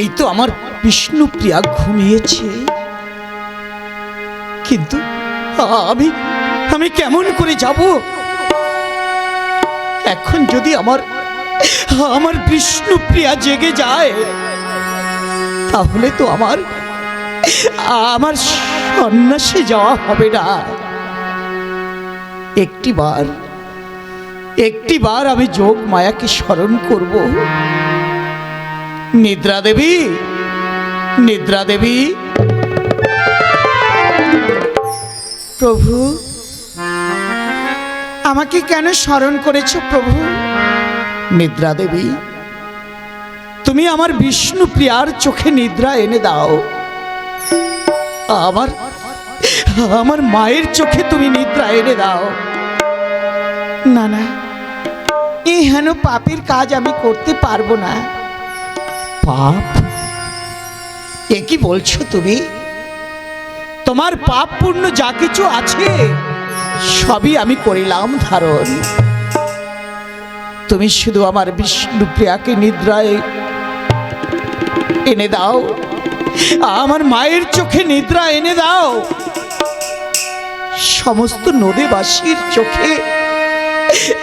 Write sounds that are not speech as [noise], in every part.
এই তো আমার বিষ্ণুপ্রিয়া ঘুমিয়েছে। কিন্তু আমি আমি কেমন করে যাব? এখন যদি আমার আমার বিষ্ণুপ্রিয়া জেগে যায়, তাহলে তো আমার আমার সন্ন্যাসে যাওয়া হবে না। একটিবার একটিবার আমি যোগ মায়াকে স্মরণ করব। নিদ্রা দেবী নিদ্রা দেবী। প্রভু আমাকে কেন স্মরণ করেছ প্রভু? নিদ্রা দেবী তুমি আমার বিষ্ণু প্রিয়ার চোখে নিদ্রা এনে দাও। আমার আমার মায়ের চোখে তুমি নিদ্রা এনে দাও। না না এই হেন পাপের কাজ আমি করতে পারব না। পাপ? এ কি বলছো তুমি? তোমার পাপ পূর্ণ যা কিছু আছে, সবই আমি করিলাম, ধারণ। তুমি শুধু আমার বিষ্ণুপ্রিয়াকে নিদ্রায় এনে দাও। আমার মায়ের চোখে নিদ্রা এনে দাও। সমস্ত নদীবাসীর চোখে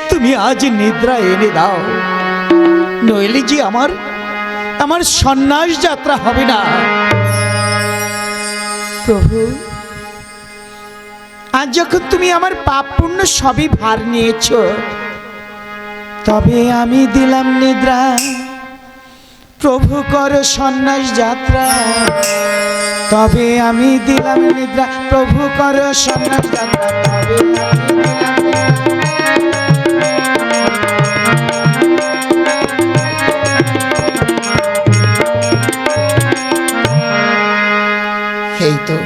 তুমি আজ নিদ্রা এনে দাও। নইলে যে আমার আমার সন্ন্যাস যাত্রা হবে না। প্রভু আজ যখন তুমি আমার পাপ পূর্ণ সবই ভার নিয়েছ তবে আমি দিলাম নিদ্রা। প্রভু কর সন্ন্যাস যাত্রা। তবে আমি দিলাম নিদ্রা। প্রভু কর সন্ন্যাস যাত্রা। তবে আমি দিলাম নিদ্রা। তো।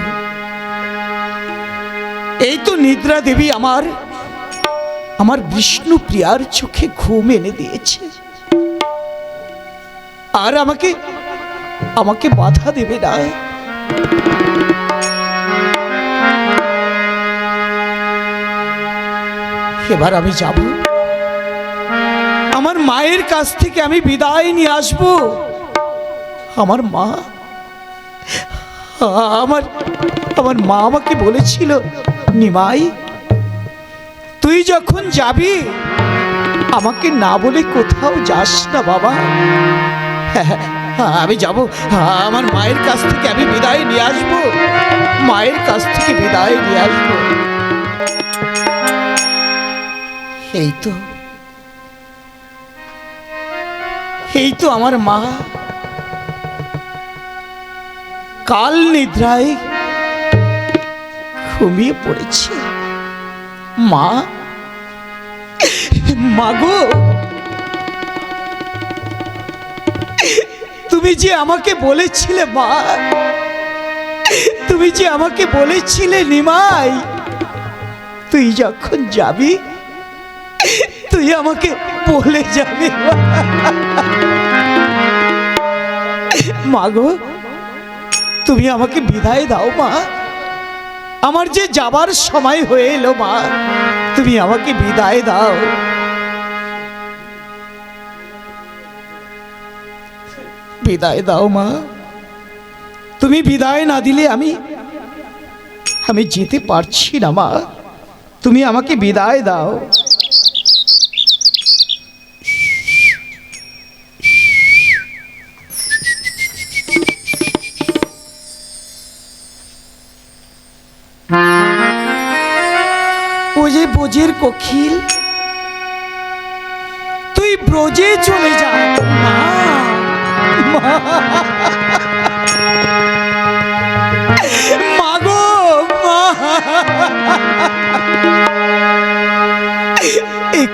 এই তো নিদ্রা দেবী আমার আমার বিষ্ণু প্রিয়ার চোখে ঘুম এনে দিয়েছে। আর আমাকে আমাকে বাধা দেবে না। এবার আমি যাব। আমার মায়ের কাছ থেকে আমি বিদায় নিয়ে আসব। আমার মা আমার আমার মা আমাকে বলেছিল, নিমাই, তুই যখন যাবি, আমাকে না বলে কোথাও যাস না বাবা। আমি যাব। আমার মায়ের কাছ থেকে আমি বিদায় নিয়ে আসব। মায়ের কাছ থেকে বিদায় নিয়ে আসব। এই তো এই তো আমার মা। কাল নিদ্রায় ঘুমিয়ে পড়েছি। মা মাগো তুমি যে আমাকে বলেছিলে, মা, তুমি যে আমাকে বলেছিলে, নিমাই, তুই যখন যাবি, তুই আমাকে বলে যাবি। মাগো তুমি আমাকে বিদায় দাও, মা। আমার যে যাবার সময় হয়ে এলো, মা, তুমি আমাকে বিদায় দাও। বিদায় দাও, মা। তুমি বিদায় না দিলে আমি আমি যেতে পারছি না, মা। তুমি আমাকে বিদায় দাও। বোঝের কোকিল। তুই ব্রজে চলে যা।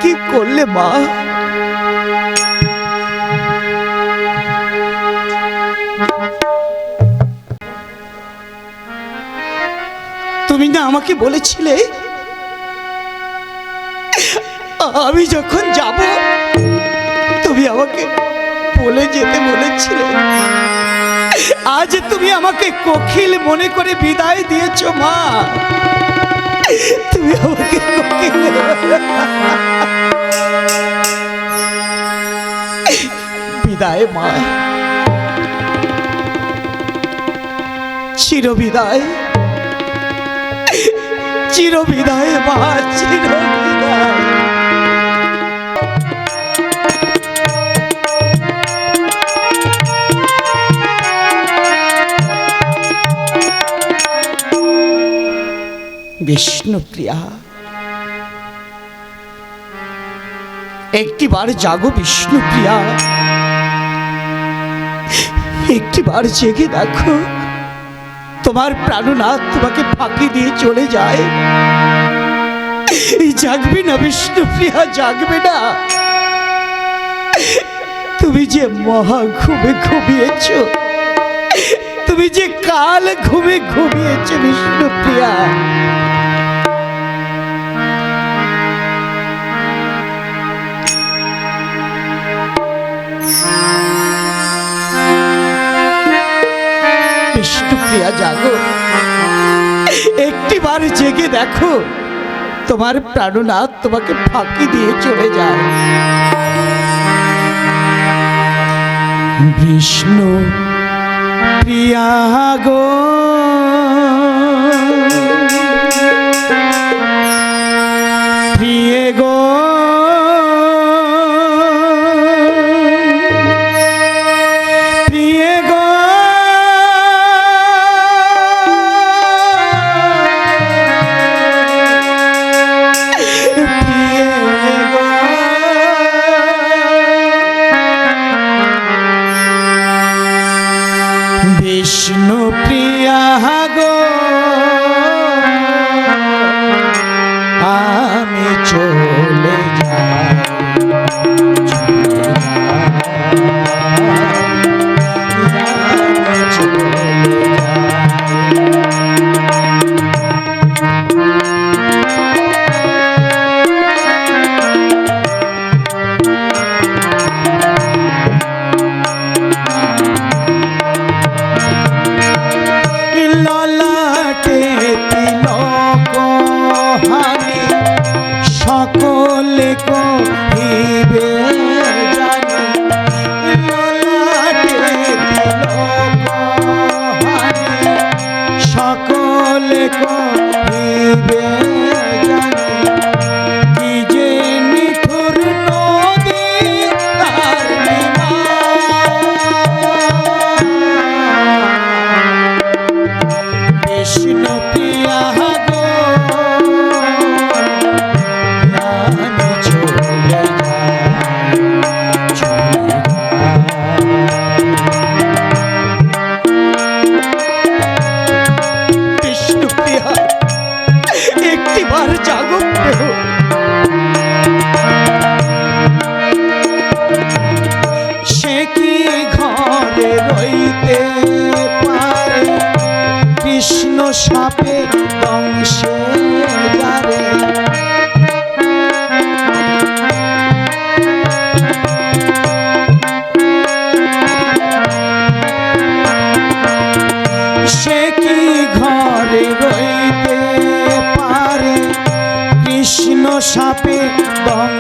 কি করলে মা? তুমি না আমাকে বলেছিলে আমি যখন যাব, তুমি আমাকে বলে যেতে বলেছিলে। আজ তুমি আমাকে কোকিল মনে করে বিদায় দিয়েছ, মা। তুমি আমাকে বিদায়, মা। চির বিদায় চির বিদায় মা চির বিদায় বিষ্ণুপ্রিয়া। একটিবার জাগো বিষ্ণুপ্রিয়া। একটিবার জেগে দেখো, তোমার প্রাণনাথ তোমাকে ফাঁকি দিয়ে চলে যায়। জাগবে না বিষ্ণুপ্রিয়া, জাগবে না। তুমি যে মহা ঘুমে ঘুমিয়েছ, তুমি যে কাল ঘুমে ঘুমিয়েছ বিষ্ণুপ্রিয়া। দিয়া জাগো। একটিবার জেগে দেখো, তোমার প্রাণনাথ তোমাকে ফাঁকি দিয়ে চলে যায়। বিষ্ণু প্রিয়া গো।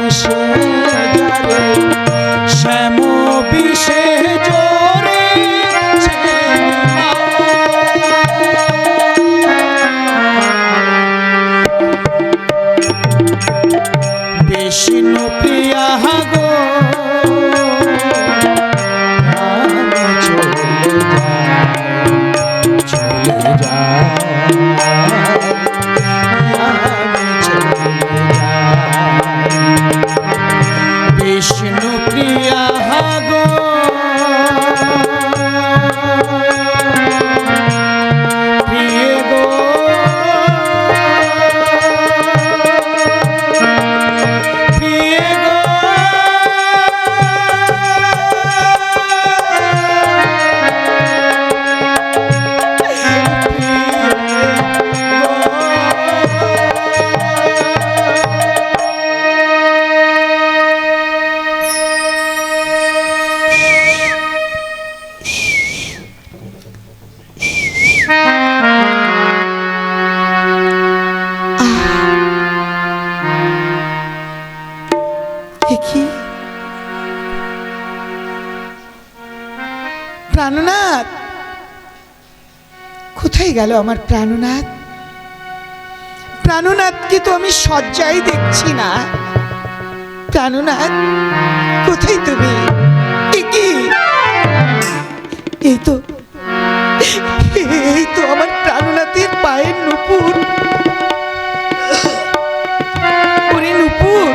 Senhor. আমার প্রাণনাথ? প্রাণনাথকে তো আমি শয্যায় দেখছি না। প্রাণনাথ, কোথায় তুমি? কি? এই তো এই তো আমার প্রাণনাথের পায়ের নুপুর। ওরে নুপুর,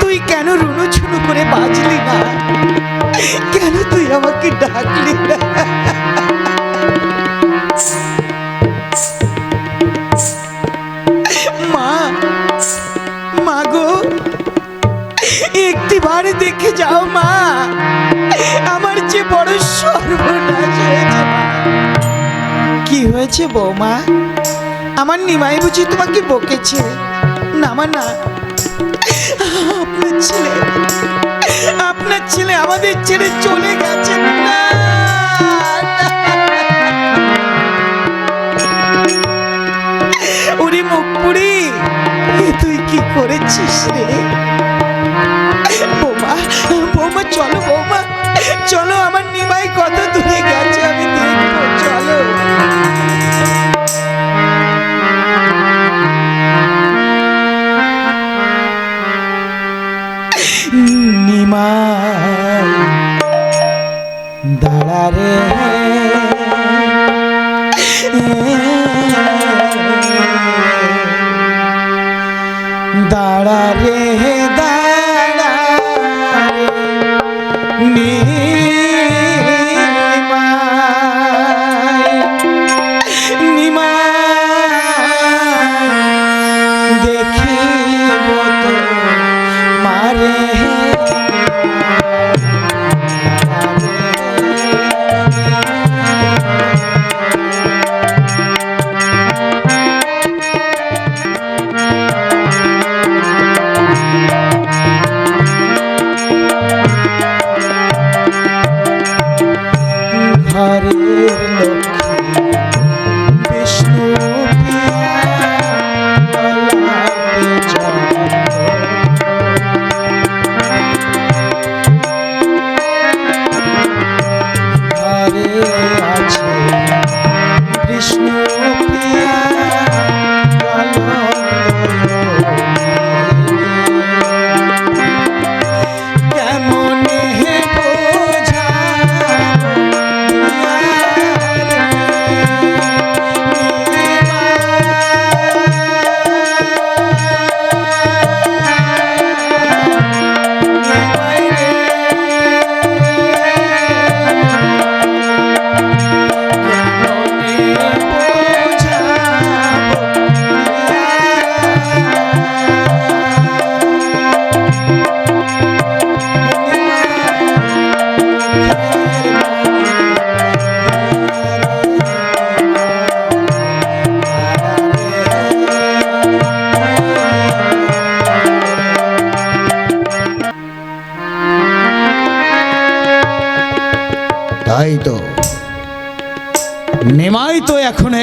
তুই কেন রুনু ছুনু করে বাজলি না? কেন তুই আমাকে ডাকলি না? একটিবার দেখে যাও মা, আমার যে বড় সর্বনাশ হয়েছে কি হয়েছে বৌমা? আমার নিমাই বুঝি তোমাকে বকেছে। না মা, না। আপনার ছেলে আপনার ছেলে আমাদের ছেড়ে চলে গেছে না ওরে মুখপুরি তুই কি করেছিস রে? বৌমা, চলো বৌমা, চলো, আমার নিমাই কত দূরে গেছে, আমি চলো। নিমাই, দাঁড়া রে। দাঁড়া রে।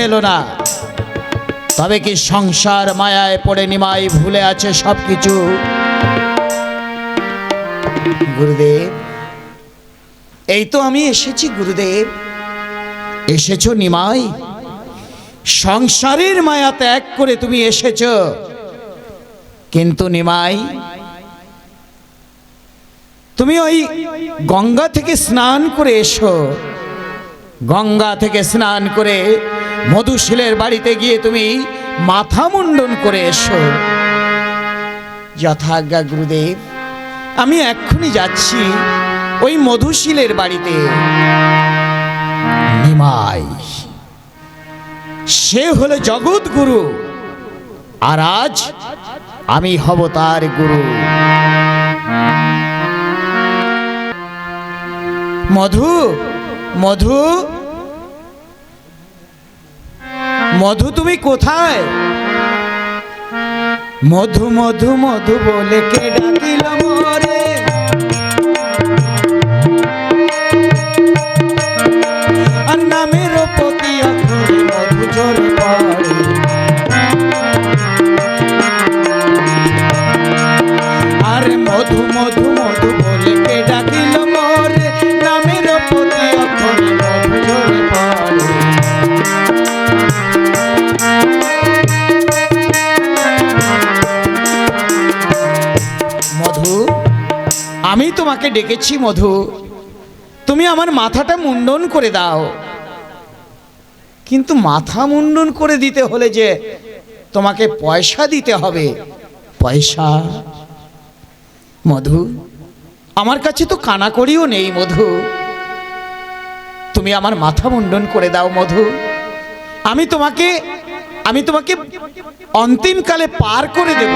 এলো না। তবে কি সংসার মায়ায় পড়ে নিমাই ভুলে আছে সব কিছু গুরুদেব, এই তো আমি এসেছি গুরুদেব। এসেছ নিমাই? সংসারের মায়া ত্যাগ করে তুমি এসেছ। কিন্তু নিমাই, তুমি ওই গঙ্গা থেকে স্নান করে এসো। গঙ্গা থেকে স্নান করে মধুশীলের বাড়িতে গিয়ে তুমি মাথা মুন্ডন করে এসো। যথাজ্ঞা গুরুদেব, আমি এক্ষুনি যাচ্ছি ওই মধুশীলের বাড়িতে। সে হলো জগৎ গুরু, আর আজ আমি হব তার গুরু। মধু মধু মধু তুমি কোথায়? মধু মধু মধু বলে কে ডাকিল তোমাকে ডেকেছি, মধু। তুমি আমার মাথাটা মুন্ডন করে দাও। কিন্তু মাথা মুন্ডন করে দিতে হলে যে তোমাকে পয়সা দিতে হবে। পয়সা। মধু, আমার কাছে তো কানাকড়িও নেই, মধু। তুমি আমার মাথা মুন্ডন করে দাও, মধু। আমি তোমাকে আমি তোমাকে অন্তিমকালে পার করে দেব।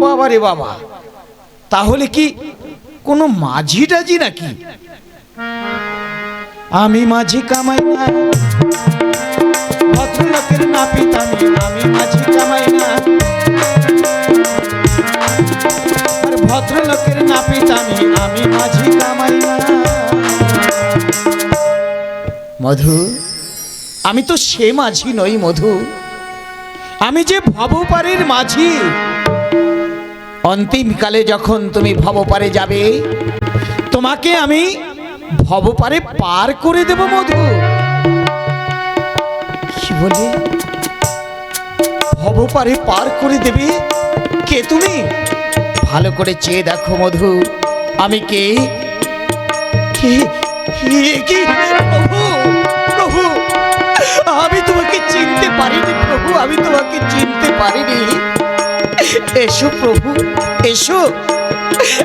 বাবা রে বাবা। তাহলে কি কোনো মাঝি টাঝি নাকি? আমি মাঝি কামাই না। ভদ্রলোকের নাপিত আমি আমি মাঝি কামাই না। আর ভদ্রলোকের নাপিত আমি আমি মাঝি কামাই না। মধু আমি তো সে মাঝি নই মধু। আমি যে ভবপারের মাঝি অন্তিমকালে যখন তুমি ভবপারে যাবে, তোমাকে আমি ভবপারে পার করে দেব মধু। কি বলে ভবপারে পার করে দেবে কে তুমি? ভালো করে চেয়ে দেখো মধু, আমি কে? কে? প্রভু প্রভু, আমি তোমাকে চিনতে পারিনি, প্রভু, আমি তোমাকে চিনতে পারিনি। এসো প্রভু এসো।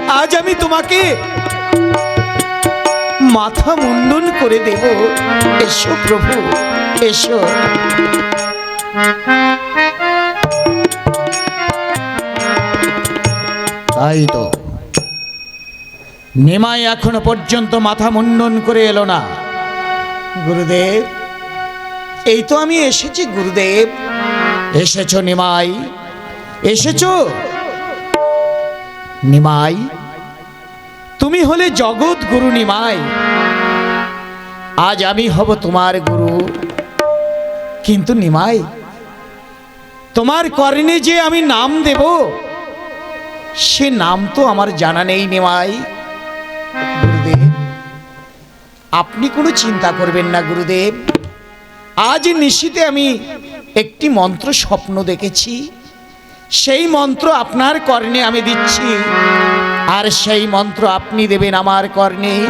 আজ আমি তোমাকে মাথা মুন্ডন করে দেব। এসো প্রভু এসো। তাই তো। নিমাই এখনও পর্যন্ত মাথা মুন্ডন করে এলো না। গুরুদেব এই তো আমি এসেছি গুরুদেব। এসেছ নিমাই। এসেছ? নিমাই, তুমি হলে জগৎ গুরু নিমাই। আজ আমি হব তোমার গুরু। কিন্তু নিমাই, তোমার কর্ণে যে আমি নাম দেব, সে নাম তো আমার জানা নেই নিমাই। গুরুদেব, আপনি কোনো চিন্তা করবেন না গুরুদেব। আজ নিশিতে আমি একটি মন্ত্র স্বপ্ন দেখেছি। সেই মন্ত্র আপনার কর্ণে আমি দিচ্ছি। আর সেই মন্ত্র আপনি দেবেন আমার কর্ণে।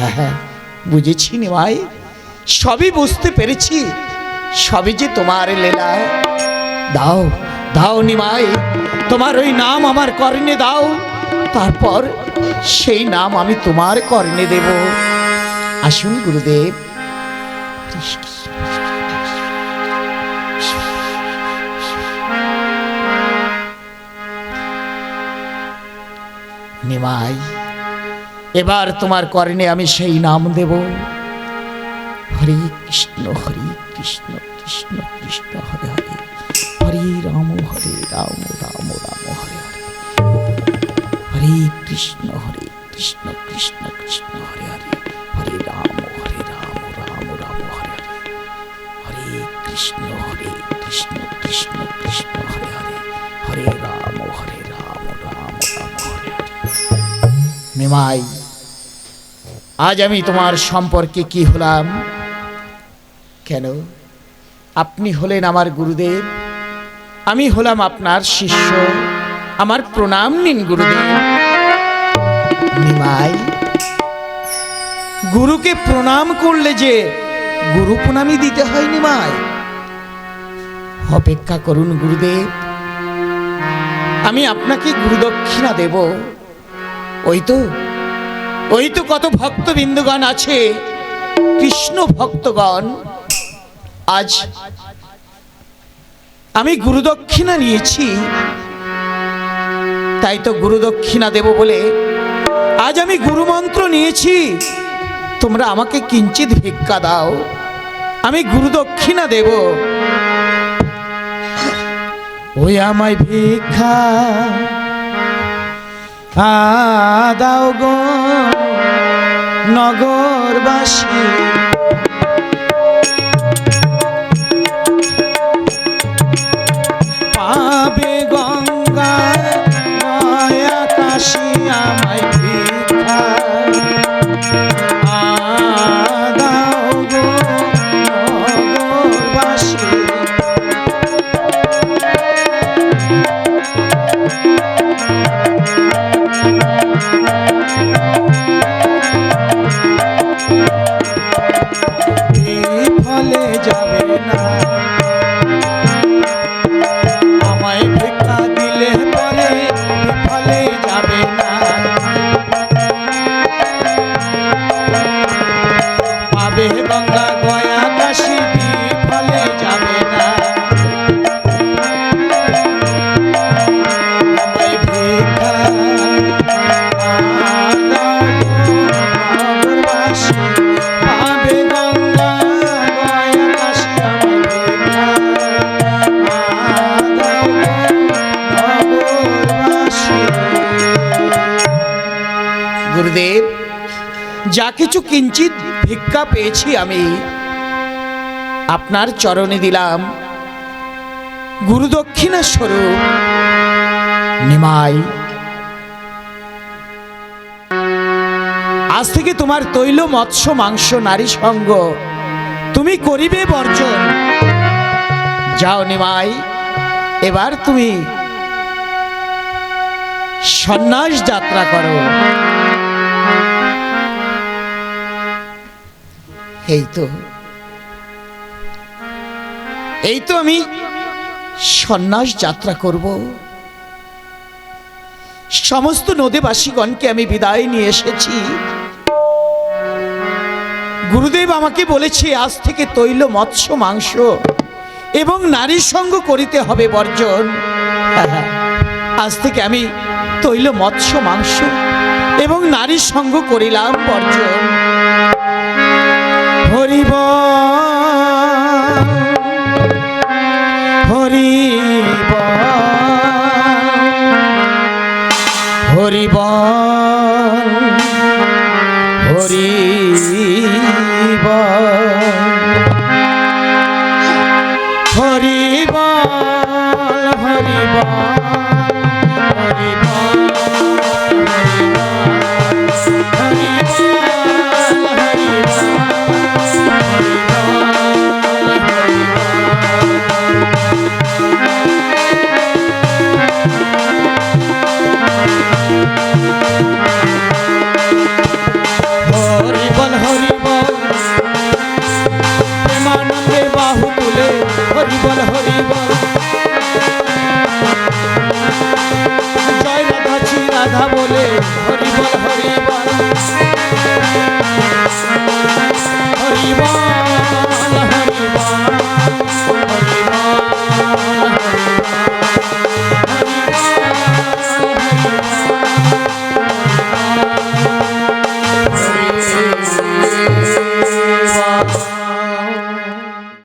[laughs] বুঝেছি নিমাই সবই বুঝতে পেরেছি। সবই যে তোমার লীলা দাও দাও নিমাই তোমার ওই নাম আমার কর্ণে দাও। তারপর সেই নাম আমি তোমার কর্ণে দেব। আসুন গুরুদেব। নিমাই এবার তোমার কর্ণে আমি সেই নাম দেব। হরে কৃষ্ণ হরে কৃষ্ণ কৃষ্ণ কৃষ্ণ, হরে হরে। হরে রাম হরে রাম রাম রাম, হরে হরে। হরে কৃষ্ণ হরে কৃষ্ণ কৃষ্ণ কৃষ্ণ, হরে হরে। হরে রাম হরে রাম রাম রাম, হরে হরে। হরে কৃষ্ণ হরে কৃষ্ণ কৃষ্ণ কৃষ্ণ নিমাই আজ আমি তোমার সম্পর্কে কি হলাম? কেন? আপনি হলেন আমার গুরুদেব। আমি হলাম আপনার শিষ্য। আমার প্রণাম নিন গুরুদেব। নিমাই। গুরুকে প্রণাম করলে যে গুরু প্রণামই দিতে হয় নিমাই। অপেক্ষা করুন গুরুদেব। আমি আপনাকে গুরুদক্ষিণা দেব। ওই তো ওই তো কত ভক্তবৃন্দগণ আছে, কৃষ্ণ ভক্তগণ। আজ আমি গুরুদক্ষিণা নিয়েছি, তাই তো গুরুদক্ষিণা দেব বলে আজ আমি গুরুমন্ত্র নিয়েছি। তোমরা আমাকে কিঞ্চিত ভিক্ষা দাও, আমি গুরুদক্ষিণা দেব। ওই আমায় ভিক্ষা দাও গো। নগরবাসী। কিছু কিঞ্চিত ভিক্ষা পেয়েছি আমি। আপনার চরণে দিলাম। গুরুদক্ষিণা স্বরূপ নিমাই। আজ থেকে তোমার তৈল, মৎস্য, মাংস, নারী সঙ্গ তুমি করিবে বর্জন। যাও নিমাই, এবার তুমি সন্ন্যাস যাত্রা করো। এই তো এই তো আমি সন্ন্যাস যাত্রা করব। সমস্ত নদীবাসীগণকে আমি বিদায় নিয়ে এসেছি। গুরুদেব আমাকে বলেছে, আজ থেকে তৈল, মৎস্য, মাংস এবং নারীর সঙ্গ করিতে হবে বর্জন। [laughs] আজ থেকে আমি তৈল, মৎস্য, মাংস এবং নারীর সঙ্গ করিলাম বর্জন।